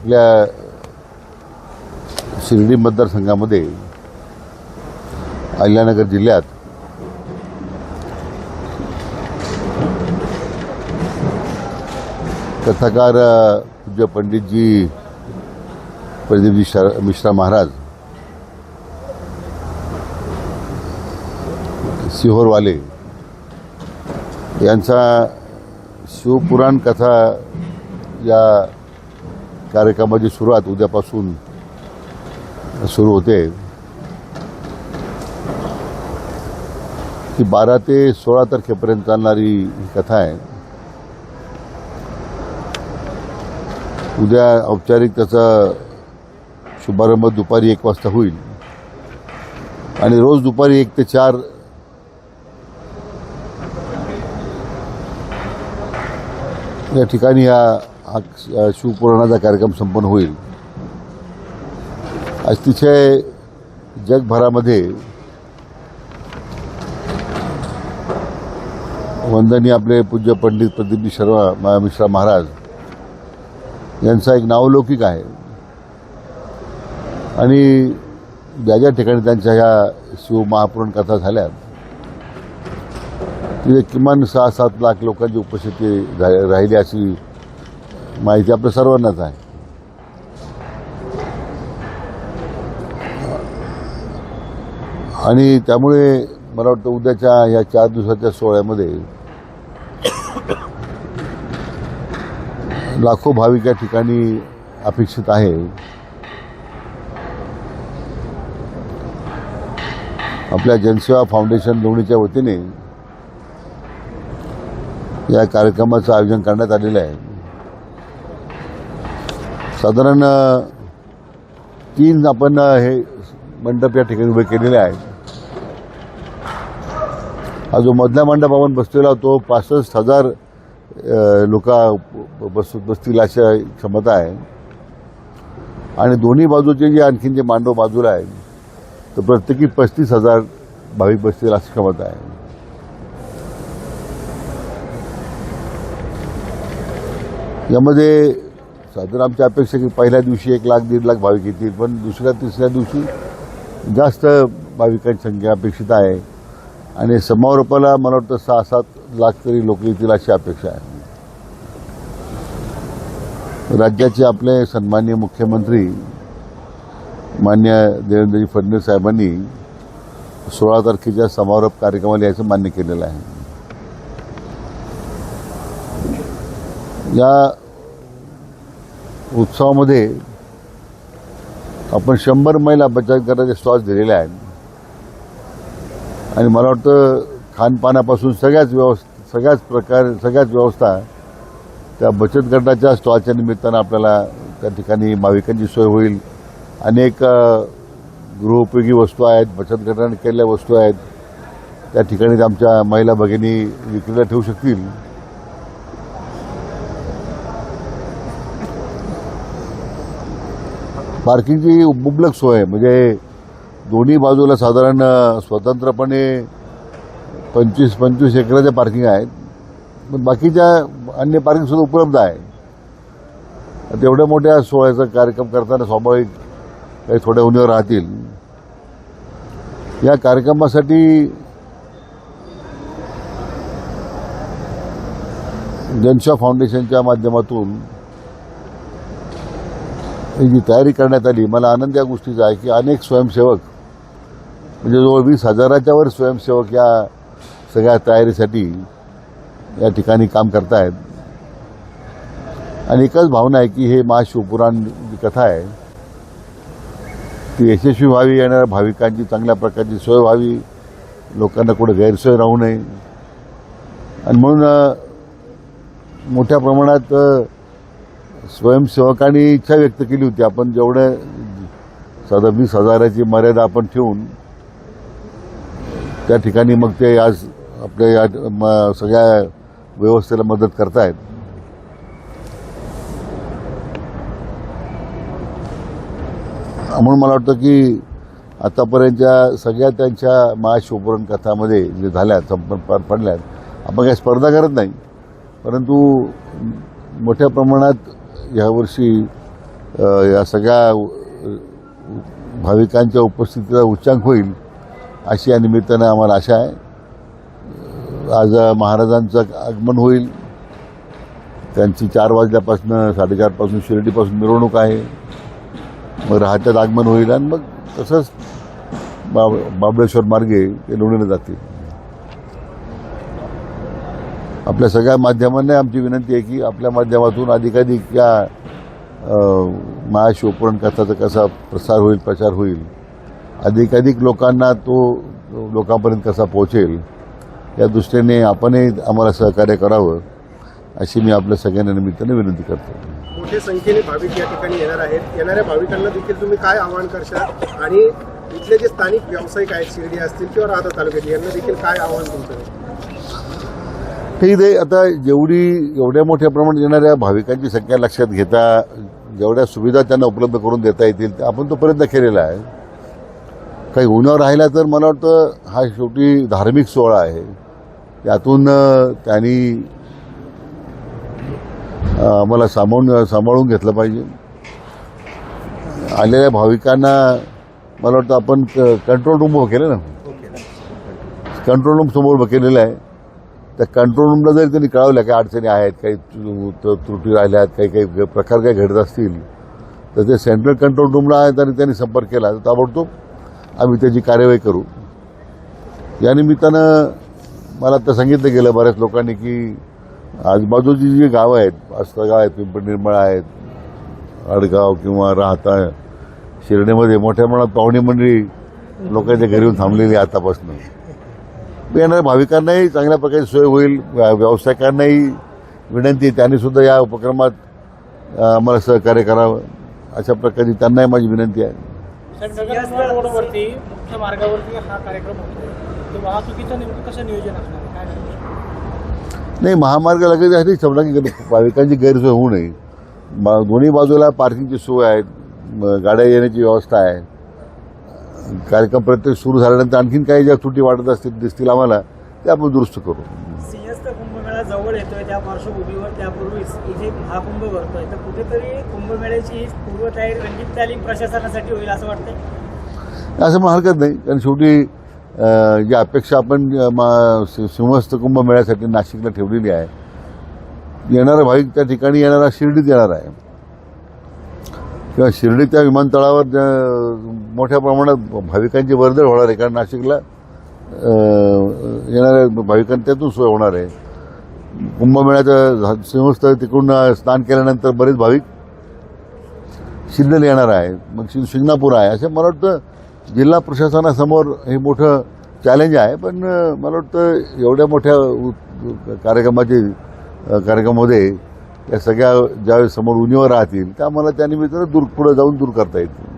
आपल्या शिर्डी मतदारसंघामध्ये अहिल्यानगर जिल्ह्यात कथाकार पूज्य पंडितजी प्रदीपजी शर मिश्रा महाराज सिहोरवाले यांचा शिवपुराण कथा या कार्यक्रमाची सुरुवात उद्यापासून सुरू होते. ती बारा ते सोळा तारखेपर्यंत चालणारी ही कथा आहे. उद्या औपचारिक त्याचा शुभारंभ दुपारी एक वाजता होईल. आणि रोज दुपारी एक ते चार या ठिकाणी या हा शिवपुराणाचा कार्यक्रम संपन्न होईल. अतिशय जगभरामध्ये वंदनीय आपले पूज्य पंडित प्रदीप शर्मा मिश्रा महाराज यांचा एक नावलौकिक आहे. आणि ज्या ज्या ठिकाणी त्यांच्या ह्या शिवमहापुराण कथा झाल्या तिथे किमान सहा सात लाख लोकांची उपस्थिती झा- राहिली अशी माहिती आपल्या सर्वांनाच आहे. आणि त्यामुळे मला वाटतं उद्याच्या या चार दिवसाच्या सोहळ्यामध्ये लाखो भाविक या ठिकाणी अपेक्षित आहे. आपल्या जनसेवा फाउंडेशन लोणीच्या वतीने या कार्यक्रमाचं आयोजन करण्यात आलेलं आहे. साधारण तीन आपण हे मंडप या ठिकाणी उभे केलेले आहेत. हा जो मधला मंडप आपण बसलेला तो पासष्ट हजार लोक बस बसतील अशा क्षमता आहे. आणि दोन्ही बाजूचे जे आणखीन जे मांडव बाजूला आहे तर प्रत्येकी पस्तीस हजार भाविक बसतील अशी क्षमता आहे. यामध्ये साधारण आमची अपेक्षा की पहिल्या दिवशी एक लाख दीड लाख भाविक येतील पण दुसऱ्या तिसऱ्या दिवशी जास्त भाविकांची संख्या अपेक्षित आहे. आणि समारोपाला मला वाटतं सहा सात लाख तरी लोक येतील अशी अपेक्षा आहे. राज्याचे आपले सन्मान्य मुख्यमंत्री मान्य देवेंद्रजी फडणवीस साहेबांनी सोळा तारखेच्या समारोप कार्यक्रमाला याचं मान्य केलेलं आहे. या उत्सवामध्ये आपण शंभर महिला बचत गटाचे स्टॉल्स दिलेले आहेत. आणि मला वाटतं खानपानापासून सगळ्याच व्यवस्था सगळ्याच प्रकार सगळ्याच व्यवस्था त्या बचत गटाच्या स्टॉलच्या निमित्तानं आपल्याला त्या ठिकाणी भाविकांची सोय होईल. अनेक गृहोपयोगी वस्तू आहेत बचत गटाने केलेल्या वस्तू आहेत. त्या ठिकाणी आमच्या महिला भगिनी विक्रीला ठेवू शकतील. पार्किंगची मुबलक सोय आहे म्हणजे दोन्ही बाजूला साधारण स्वतंत्रपणे पंचवीस पंचवीस एकराचे पार्किंग आहेत. पण बाकीच्या अन्य पार्किंग सुद्धा उपलब्ध आहे. तेवढ्या मोठ्या सोहळ्याचा कार्यक्रम करताना स्वाभाविक काही थोड्या उन्हीवर राहतील. या कार्यक्रमासाठी जनशा फाउंडेशनच्या माध्यमातून जी तयारी करण्यात आली. मला आनंद या गोष्टीचा आहे की अनेक स्वयंसेवक म्हणजे जवळ वीस हजाराच्या वर स्वयंसेवक या सगळ्या तयारीसाठी या ठिकाणी काम करतायत. आणि एकच भावना आहे की हे महाशिवपुराण जी कथा आहे ती यशस्वी व्हावी येणाऱ्या भाविकांची चांगल्या प्रकारची सोय व्हावी लोकांना कुठे गैरसोय राहू नये. आणि म्हणून मोठ्या प्रमाणात स्वयंसेवकांनी इच्छा व्यक्त केली होती. आपण जेवढं साधा वीस हजाराची मर्यादा आपण ठेवून त्या ठिकाणी मग ते आज आपल्या या म- सगळ्या व्यवस्थेला मदत करतायत. म्हणून मला वाटतं की आतापर्यंतच्या सगळ्या त्यांच्या महाशिवपुरण कथामध्ये जे झाल्या संपन्न पार पडल्यात आपण काही स्पर्धा करत नाही. परंतु मोठ्या प्रमाणात यावर्षी या सगळ्या भाविकांच्या उपस्थितीला उच्चांक होईल अशी या निमित्तानं आम्हाला आशा आहे. आज महाराजांचं आगमन होईल. त्यांची चार वाजल्यापासून साडेचारपासून शिर्डीपासून मिरवणूक आहे. मग राहत्यात आगमन होईल आणि मग तसंच बाब बाबळेश्वर मार्गे ते लोणीला जातील. आपल्या सगळ्या माध्यमांना आमची विनंती आहे की आपल्या माध्यमातून अधिकाधिक या महाशिवपुराण कथाचा कसा प्रसार होईल प्रचार होईल अधिकाधिक लोकांना तो लोकांपर्यंत कसा पोहोचेल या दृष्टीने आपणही आम्हाला सहकार्य करावं अशी मी आपल्या सगळ्यांना निमित्ताने विनंती करतो. मोठ्या संख्येने भाविक या ठिकाणी येणार आहेत. येणाऱ्या भाविकांना देखील तुम्ही काय आवाहन करशाल? आणि इथले जे स्थानिक व्यावसायिक आहेत शिर्डी असतील किंवा राहता तालुक्यातील यांना देखील काय आव्हान तुमचं? हे इथे आता जेवढी एवढ्या मोठ्या प्रमाणात येणाऱ्या भाविकांची संख्या लक्षात घेता जेवढ्या सुविधा त्यांना उपलब्ध करून देता येतील आपण तो प्रयत्न केलेला आहे. काही उन्हावर राहिला तर मला वाटतं हा शेवटी धार्मिक सोहळा आहे. त्यातून अ, त्यांनी आम्हाला सामावून सांभाळून घेतलं पाहिजे. आलेल्या भाविकांना मला वाटतं आपण कंट्रोल रूम उभं केलं ना? कंट्रोल रूम समोर उभं केलेलं आहे. त्या कंट्रोल रूमला जरी त्यांनी कळवल्या काही अडचणी आहेत काही त्रुटी राहिल्या आहेत काही काही प्रकार काही घडत असतील तर ते सेंट्रल कंट्रोल रूमला आहे आणि त्यांनी संपर्क केला. तर ताबडतोब आम्ही त्याची कार्यवाही करू. या निमित्तानं मला आता सांगितलं गेलं बऱ्याच लोकांनी की आजूबाजूची जी गावं आहेत आस्तगाव आहेत पिंपळ निर्मळ आहेत आडगाव किंवा राहता शिर्डीमध्ये मोठ्या प्रमाणात पाहुणी मंडळी लोकांच्या घरी येऊन थांबलेली आतापासून. येणाऱ्या भाविकांनाही चांगल्या प्रकारे सोय होईल व्या- व्यावसायिकांनाही विनंती आहे. त्यांनी सुद्धा या उपक्रमात आम्हाला सहकार्य करावं. अशा प्रकारची त्यांनाही माझी विनंती आहे. साहेब नगर रोडवरती मुख्य मार्गावरती हा कार्यक्रम होतोय. तर वाहतुकीचं नेमकं कसं नियोजन असणार? आहे? काय नियोजन? नाही महामार्ग लगेच यासाठी समजा की भाविकांची गैरसोय होऊ नये. मा- दोन्ही बाजूला पार्किंगची सोय आहे गाड्या येण्याची व्यवस्था आहे. कार्यक्रम प्रत्येक सुरू झाल्यानंतर आणखीन काही ज्या त्रुटी वाटत असतील दिसतील आम्हाला ते आपण दुरुस्त करू. सिंहस्थ कुंभमेळा जवळ येतोय त्या पार्श्वभूमीवर त्यापूर्वीच इथे महाकुंभ भरतोय. तर कुठेतरी कुंभमेळ्याची पूर्वतयारी रंगीत तालीम प्रशासनासाठी होईल असं वाटतंय? असं मग हरकत नाही कारण शेवटी जी अपेक्षा आपण सिंहस्थ कुंभमेळ्यासाठी नाशिकला ठेवलेली आहे येणारा भाविक त्या ठिकाणी येणारा शिर्डीत येणार आहे. किंवा शिर्डी त्या विमानतळावर मोठ्या प्रमाणात भाविकांची वर्दळ होणार आहे. कारण नाशिकला येणाऱ्या भाविकांना त्यातून सोय होणार आहे. कुंभमेळ्याचं झा- तिकडून स्नान केल्यानंतर बरेच भाविक शिर्डीला येणार आहे मग शि- शिंगणापूर आहे. असं मला वाटतं जिल्हा प्रशासनासमोर हे मोठं चॅलेंज आहे. पण मला वाटतं एवढ्या मोठ्या कार्यक्रमाची कार्यक्रमाचे कार्यक्रमामध्ये या सगळ्या ज्यावेळेस समोर उणीवर राहतील त्या मला त्या निमित्तानं दूर पुढे जाऊन दूर करता येतील.